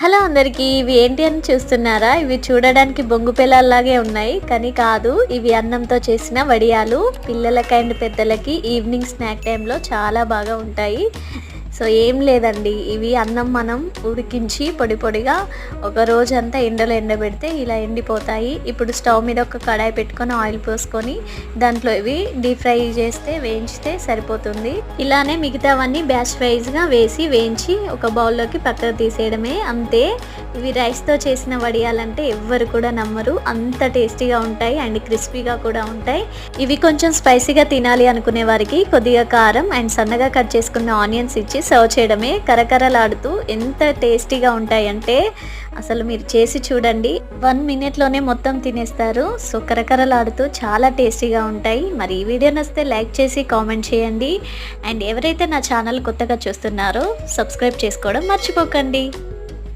Hello అందరికీ ఇవి ఏంటి అని చూస్తున్నారా? ఇవి చూడడానికి బొంగు పిల్లల్లాగే ఉన్నాయి. కానీ కాదు ఇవి అన్నంతో చేసిన వడియాలు. పిల్లలకి అండ్ పెద్దలకి ఈవినింగ్ స్నాక్ టైంలో చాలా బాగా ఉంటాయి. సో ఏం లేదండి. ఇవి అన్నం మనం ఉడికించి పొడి పొడిగా ఒక రోజంతా ఎండలో ఎండబెడితే ఇలా ఎండిపోతాయి. ఇప్పుడు స్టవ్ మీద ఒక కడాయి పెట్టుకొని ఆయిల్ పోసుకొని దాంట్లో ఇవి డీప్ ఫ్రై చేస్తే వేయించితే సరిపోతుంది. ఇలానే మిగతావన్నీ బ్యాచ్ వైజ్గా వేసి వేయించి ఒక బౌల్లోకి పక్కకు తీసేయడమే. అంతే. ఇవి రైస్తో చేసిన వడియాలంటే ఎవ్వరు కూడా నమ్మరు. అంత టేస్టీగా ఉంటాయి అండ్ క్రిస్పీగా కూడా ఉంటాయి. ఇవి కొంచెం స్పైసీగా తినాలి అనుకునే వారికి కొద్దిగా కారం అండ్ సన్నగా కట్ చేసుకున్న ఆనియన్స్ ఇచ్చి సర్వ్ చేయడమే కరకరలాడుతూ ఎంత టేస్టీగా ఉంటాయంటే అసలు మీరు చేసి చూడండి. వన్ మినిట్లోనే మొత్తం తినేస్తారు. సో కరకరలాడుతూ చాలా టేస్టీగా ఉంటాయి. మరి ఈ వీడియో నచ్చితే లైక్ చేసి కామెంట్ చేయండి. అండ్ ఎవరైతే నా ఛానల్ కొత్తగా చూస్తున్నారో సబ్స్క్రైబ్ చేసుకోవడం మర్చిపోకండి.